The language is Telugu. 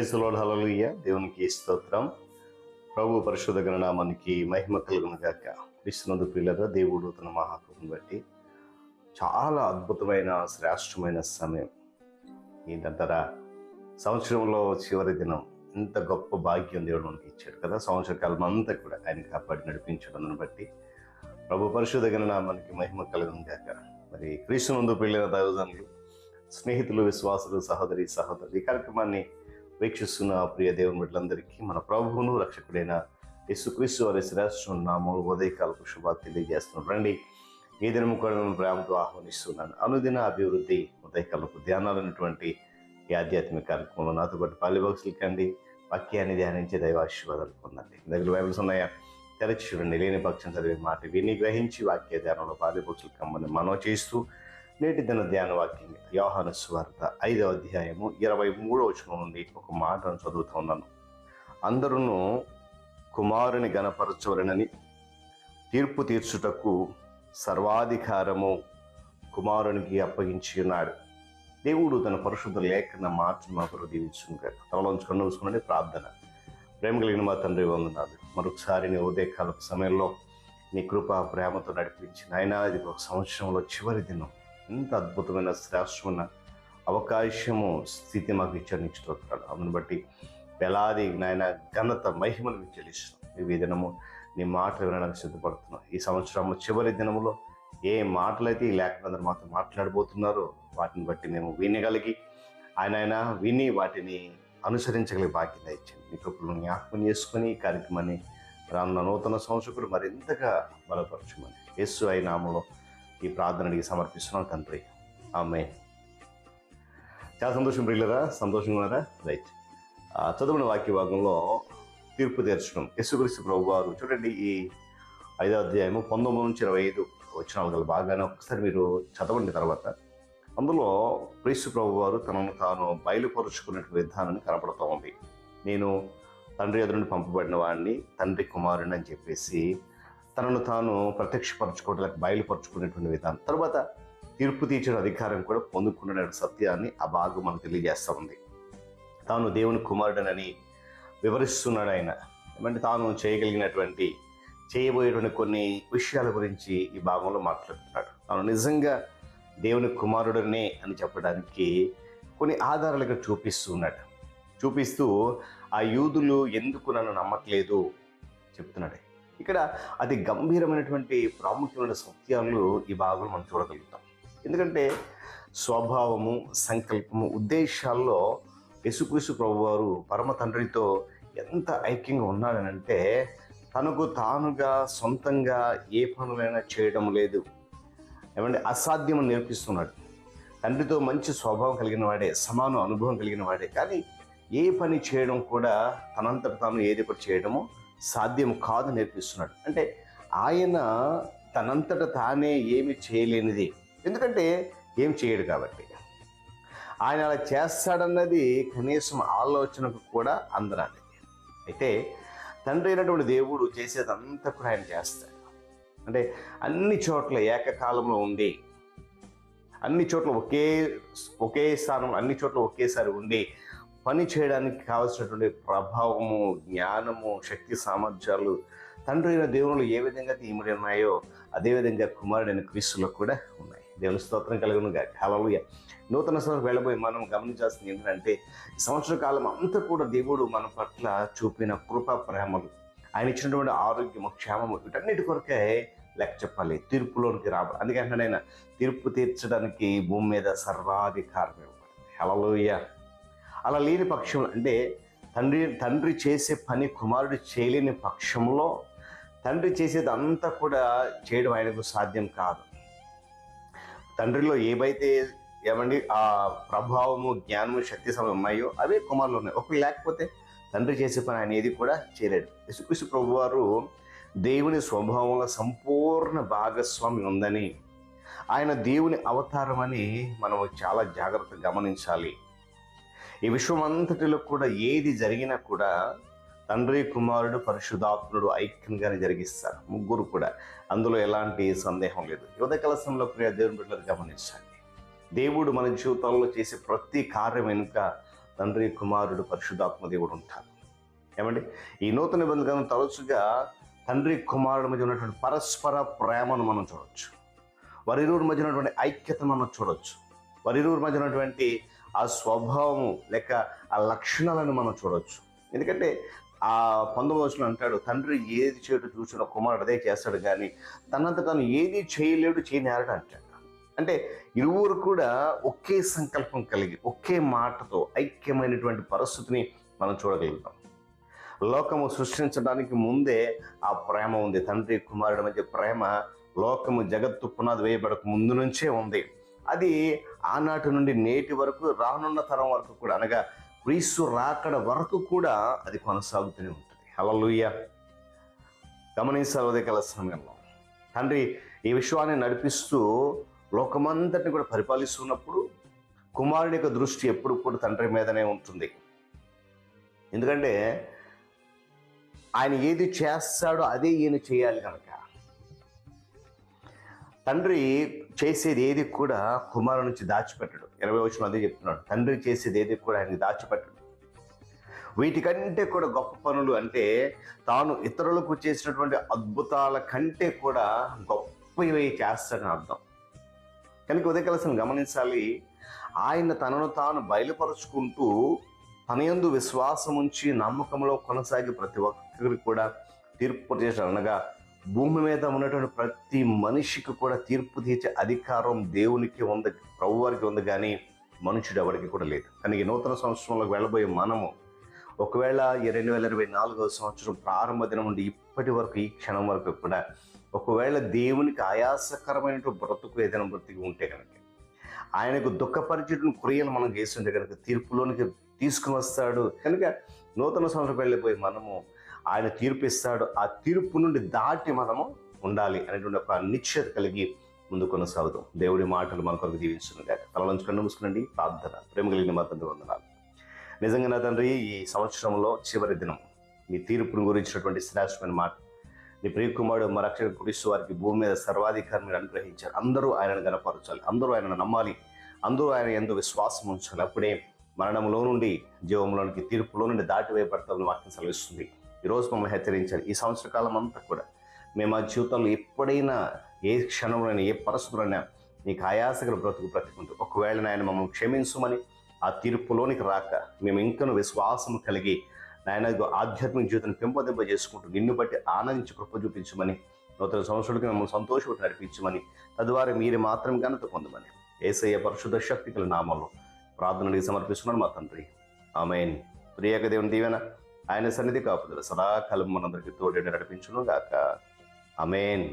ప్రైజ్లో హలలుయ్య దేవునికి స్తోత్రం. ప్రభు పరిశుద్ధ గణనామానికి మహిమ కలుగును గాక. విష్ణునందు పిల్లగా దేవుడు తన మహాకృపను బట్టి చాలా అద్భుతమైన శ్రేష్టమైన సమయం. ఏంటంటారా సంవత్సరంలో చివరి దినం ఇంత గొప్ప భాగ్యం దేవుడు మనకి ఇచ్చాడు కదా. సంవత్సర కాలం అంతా కూడా ఆయన కాపాడి నడిపించడం బట్టి ప్రభు పరిశుద్ధ గణనామానికి మహిమ కలుగును గాక. మరి క్రీస్తునందు పెళ్ళిన తల్లిదండ్రులు స్నేహితులు విశ్వాసులు సహోదరి సహోదరు ఈ కార్యక్రమాన్ని వీక్షిస్తున్న ప్రియ దేవుని బిడ్డలందరికీ మన ప్రభువును రక్షకుడైన యేసుక్రీస్తు వారి శ్రేష్ఠ నామూలు ఉదయకాలకు శుభాలు తెలియజేస్తున్నాం. రండి ఈ దినము కూడా నేను ప్రేమతో ఆహ్వానిస్తున్నాను. అనుదిన అభివృద్ధి ఉదయకాలకు ధ్యానాలైనటువంటి ఈ ఆధ్యాత్మిక కార్యక్రమంలో నాతో పాటు పాలిబాక్సులు వాక్యాన్ని ధ్యానించి దైవాశీర్వాదాలు పొందండి. దగ్గర బైబిల్స్ ఉన్నాయా? తెరచి చూడండి. లేని పక్షం చదివే మాట విని గ్రహించి వాక్య ధ్యానంలో పాలిబాక్సులు కమ్మని మనవ చేస్తూ నేటి దిన ధ్యాన వాక్యం యోహాను స్వార్త ఐదవ అధ్యాయము ఇరవై మూడవ వచనం నుండి ఒక మాటను చదువుతూ ఉన్నాను. అందరూ కుమారుని గణపరచవలనని తీర్పు తీర్చుటకు సర్వాధికారము కుమారునికి అప్పగించి ఉన్నాడు. దేవుడు తన పరిశుద్ధ లేఖన మాటను మా కొరకు దీవించుగా తలలోంచి కన్ను చూసుకున్నది ప్రార్థన. ప్రేమ కలిగిన మా తండ్రి వందనాలు. మరొకసారి నీ ఉదయకాలపు సమయంలో నీ కృప ప్రేమతో నడిపించి ఆయన ఇది ఒక సంవత్సరంలో చివరి దినం. ఎంత అద్భుతమైన శ్రేష్టమైన అవకాశము స్థితి మాకు ఇచ్చాడు నీకు స్తోత్రాలు అందుని బట్టి వేలాది నాయన ఘనత మహిమను మీకు చెల్లిస్తున్నాం. ఈ దినము నీ మాటలు వినడానికి సిద్ధపడుతున్నాం. ఈ సంవత్సరం చివరి దినములో ఏ మాటలైతే ఈ లేఖనందరూ మాతో మాట్లాడబోతున్నారో వాటిని బట్టి మేము వినగలిగి ఆయన ఆయన విని వాటిని అనుసరించగలిగే బాధ్యత ఇచ్చింది మీ కృపలను జ్ఞాపకం చేసుకుని ఈ కార్యక్రమాన్ని రానున్న నూతన సంవత్సరం మరింతగా బలపరచమని. యేసు అయినామలో ఈ ప్రార్థనకి సమర్పిస్తున్నాం తండ్రి. ఆమె చాలా సంతోషం ప్రియులరా సంతోషంగా ఉన్నారా? రైట్ ఆ, చదువుకున్న వాక్య భాగంలో తీర్పు తీర్చడం. యేసుక్రీస్తు ప్రభు వారు చూడండి ఈ ఐదో అధ్యాయము పంతొమ్మిది నుంచి ఇరవై ఐదు వచ్చిన గల బాగానే ఒకసారి మీరు చదవండి తర్వాత. అందులో క్రీస్తు ప్రభు వారు తనను తాను బయలుపరుచుకునే విధానాన్ని కనపడుతూ ఉంది. నేను తండ్రి ఎదురుని పంపబడిన వాడిని తండ్రి కుమారుని అని చెప్పేసి తనను తాను ప్రత్యక్షపరచుకోవడానికి బయలుపరుచుకునేటువంటి విధానం. తర్వాత తీర్పు తీర్చిన అధికారం కూడా పొందుకున్న సత్యాన్ని ఆ భాగం మనకు తెలియజేస్తూ ఉంది. తాను దేవుని కుమారుడనని వివరిస్తున్నాడు ఆయన. ఏమంటే తాను చేయగలిగినటువంటి చేయబోయేటువంటి కొన్ని విషయాల గురించి ఈ భాగంలో మాట్లాడుతున్నాడు. తాను నిజంగా దేవుని కుమారుడనే అని చెప్పడానికి కొన్ని ఆధారాలుగా చూపిస్తున్నాడు. చూపిస్తూ ఆ యూదులు ఎందుకు నన్ను నమ్మట్లేదు? చెప్తున్నాడు ఇక్కడ అతి గంభీరమైనటువంటి ప్రాముఖ్యమైన సత్యాలు ఈ భాగంలో మనం చూడగలుగుతాం. ఎందుకంటే స్వభావము సంకల్పము ఉద్దేశాల్లో యేసుక్రీస్తు ప్రభువారు పరమ తండ్రితో ఎంత ఐక్యంగా ఉన్నాడనంటే తనకు తానుగా సొంతంగా ఏ పనులైనా చేయడం లేదు. ఏమంటే అసాధ్యం నేర్పిస్తున్నాడు. తండ్రితో మంచి స్వభావం కలిగిన వాడే సమాన అనుభవం కలిగిన వాడే. కానీ ఏ పని చేయడం కూడా తనంతట తాను ఏది ఒకటి చేయడమో సాధ్యం కాదు నేర్పిస్తున్నాడు. అంటే ఆయన తనంతట తానే ఏమి చేయలేనిది. ఎందుకంటే ఏం చేయడు కాబట్టి. ఆయన అలా చేస్తాడన్నది కనీసం ఆలోచనకు కూడా అందరాలి అయితే తండ్రి అయినటువంటి దేవుడు చేసేదంతా కూడా ఆయన చేస్తాడు. అంటే అన్ని చోట్ల ఏకకాలంలో ఉండి అన్ని చోట్ల ఒకే ఒకే స్థానం అన్ని చోట్ల ఒకేసారి ఉండి పని చేయడానికి కావలసినటువంటి ప్రభావము జ్ఞానము శక్తి సామర్థ్యాలు తండ్రి అయిన దేవునులు ఏ విధంగా తీయమడి ఉన్నాయో అదేవిధంగా కుమారుడైన క్రీస్తులో కూడా ఉన్నాయి. దేవుని స్తోత్రం కలుగును గాక. హలలుయ నూతన సంవత్సరం వెళ్ళబోయి మనం గమనించాల్సింది ఏంటంటే సంవత్సర కాలం అంతా కూడా దేవుడు మన పట్ల చూపిన కృప ప్రేమలు ఆయన ఇచ్చినటువంటి ఆరోగ్యము క్షేమము వీటన్నిటి కొరకే లెక్క చెప్పాలి. తీర్పులోనికి రావాలి అందుకంటే ఆయన తీర్పు తీర్చడానికి భూమి మీద సర్వాధికారం ఇవ్వాలి హలలుయ అలా లేని పక్షంలో అంటే తండ్రి తండ్రి చేసే పని కుమారుడు చేయలేని పక్షంలో తండ్రి చేసేది అంతా కూడా చేయడం ఆయనకు సాధ్యం కాదు. తండ్రిలో ఏవైతే ఏమండి ఆ ప్రభావము జ్ఞానము శక్తి సమయం ఉన్నాయో అవే కుమారులు ఉన్నాయి. ఒకటి లేకపోతే తండ్రి చేసే పని ఆయన ఏది కూడా చేయలేడు. యేసుక్రీస్తు ప్రభు వారు దేవుని స్వభావంలో సంపూర్ణ భాగస్వామి ఉందని ఆయన దేవుని అవతారం అని మనం చాలా జాగ్రత్తగా గమనించాలి. ఈ విశ్వం అంతటిలో కూడా ఏది జరిగినా కూడా తండ్రి కుమారుడు పరిశుధాత్ముడు ఐక్యంగానే జరిగిస్తారు. ముగ్గురు కూడా. అందులో ఎలాంటి సందేహం లేదు. యువత కలసంలో ప్రియ దేవుని బిడ్డలు గమనించండి. దేవుడు మన జీవితాల్లో చేసే ప్రతి కార్యం వెనుక తండ్రి కుమారుడు పరిశుధాత్మ దేవుడు ఉంటారు. ఏమండి? ఈ నూతన నిబంధన తరచుగా తండ్రి కుమారుడు మధ్య ఉన్నటువంటి పరస్పర ప్రేమను మనం చూడవచ్చు వారిరువురి మధ్య ఉన్నటువంటి ఐక్యతను మనం చూడవచ్చు వారిరువురి మధ్య ఉన్నటువంటి ఆ స్వభావము లేక ఆ లక్షణాలను మనం చూడవచ్చు ఎందుకంటే ఆ పంతొమ్మిది అంటాడు తండ్రి ఏది చేయడు చూసిన కుమారుడు అదే చేస్తాడు కానీ తనంత తాను ఏది చేయలేడు చేయనేరడు అంటాడు. అంటే ఇరువురు కూడా ఒకే సంకల్పం కలిగి ఒకే మాటతో ఐక్యమైనటువంటి పరిస్థితిని మనం చూడగలుగుతాం. లోకము సృష్టించడానికి ముందే ఆ ప్రేమ ఉంది. తండ్రి కుమారుడి మధ్య ప్రేమ లోకము జగత్తు పునాది వేయబడక ముందు నుంచే ఉంది. అది ఆనాటి నుండి నేటి వరకు రానున్న తరం వరకు కూడా అనగా క్రీస్తు రాకడ వరకు కూడా అది కొనసాగుతూనే ఉంటుంది. హలలుయ్య గమనించాలి కల సమయంలో. తండ్రి ఈ విశ్వాన్ని నడిపిస్తూ లోకమంతటిని కూడా పరిపాలిస్తున్నప్పుడు కుమారుడి యొక్క దృష్టి ఎప్పుడు కూడా తండ్రి మీదనే ఉంటుంది. ఎందుకంటే ఆయన ఏది చేస్తాడో అదే ఈయన చేయాలి కనుక. తండ్రి చేసేది ఏది కూడా కుమారు నుంచి దాచిపెట్టడు. ఇరవై వచ్చిన అదే చెప్తున్నాడు. తండ్రి చేసేది ఏది కూడా ఆయనకి దాచిపెట్టడు. వీటికంటే కూడా గొప్ప పనులు అంటే తాను ఇతరులకు చేసినటువంటి అద్భుతాల కంటే కూడా గొప్పవి చేస్తాడని అర్థం. కనుక ఉదయకలసం గమనించాలి. ఆయన తనను తాను బయలుపరుచుకుంటూ తన యందు విశ్వాసం ఉంచి నమ్మకంలో కొనసాగి ప్రతి ఒక్కరికి కూడా తీర్పు చేశాడు అనగా భూమి మీద ఉన్నటువంటి ప్రతి మనిషికి కూడా తీర్పు తీర్చే అధికారం దేవునికి ఉంది ప్రభువారికి ఉంది కానీ మనుషుడు ఎవరికి కూడా లేదు. కానీ ఈ నూతన సంవత్సరంలోకి వెళ్ళబోయే మనము ఒకవేళ ఈ రెండు వేల ఇరవై నాలుగవ సంవత్సరం ప్రారంభ దినం నుండి ఇప్పటి వరకు ఈ క్షణం వరకు కూడా ఒకవేళ దేవునికి ఆయాసకరమైనటువంటి బ్రతుకు ఏదైనా బ్రతికి ఉంటే కనుక ఆయనకు దుఃఖపరిచేటువంటి క్రియలు మనం చేస్తుంటే కనుక తీర్పులోనికి తీసుకుని వస్తాడు. కనుక నూతన సంవత్సరం వెళ్ళిపోయి మనము ఆయన తీర్పు ఇస్తాడు. ఆ తీర్పు నుండి దాటి మనము ఉండాలి అనేటువంటి ఒక నిశ్చయత కలిగి ముందు కొనసాగుతాం దేవుడి మాటలు మన కొరకు దీవించును గాక. తలలోంచి కన్ను మూసుకునండి ప్రార్థన. ప్రేమ కలిగిన మా తండ్రి వందనాలు. నిజంగా నా తండ్రి ఈ సంవత్సరంలో చివరి దినం మీ తీర్పును గురించినటువంటి శ్రేష్టమైన మాట. నీ ప్రియకుమారుడు మరక్షణ రక్షణ వారికి భూమి మీద సర్వాధికారం మీరు అనుగ్రహించారు. అందరూ ఆయనను గనపరచాలి అందరూ ఆయనను నమ్మాలి. అందరూ ఆయన ఎందు విశ్వాసం ఉంచాలి. అప్పుడే మరణంలో నుండి జీవంలోనికి తీర్పులో నుండి దాటి వేయబడతామని వాక్యం సెలవిస్తుంది. ఈరోజు మమ్మల్ని హెచ్చరించాలి ఈ సంవత్సర కాలం అంతా కూడా మేము ఆ జీవితంలో ఎప్పుడైనా ఏ క్షణంలోనైనా ఏ పరిస్థితులైనా నీకు ఆయాసగల బ్రతుకు బ్రతుకుంటూ. ఒకవేళ నాయన మమ్మల్ని క్షమించమని ఆ తీర్పులోనికి రాక మేము ఇంకను విశ్వాసం కలిగి నాయన ఆధ్యాత్మిక జీవితాన్ని పెంపొందింప చేసుకుంటూ నిన్ను బట్టి ఆనందించి కృప చూపించమని నూతన సంవత్సరాలకి మమ్మల్ని సంతోషపడి నడిపించమని తద్వారా మీరు మాత్రం ఘనత పొందమని ఏసయ్య పరిశుద్ధ శక్తి కల నామంలో ప్రార్థనకి సమర్పిస్తున్నాను మా తండ్రి. ఆమెన్. ప్రియక దేవుని దీవెన. ఆయన సన్నిధి కాపుదల. సదాకాలం మనందరికీ తోడేడు నడిపించును గాక అమేన్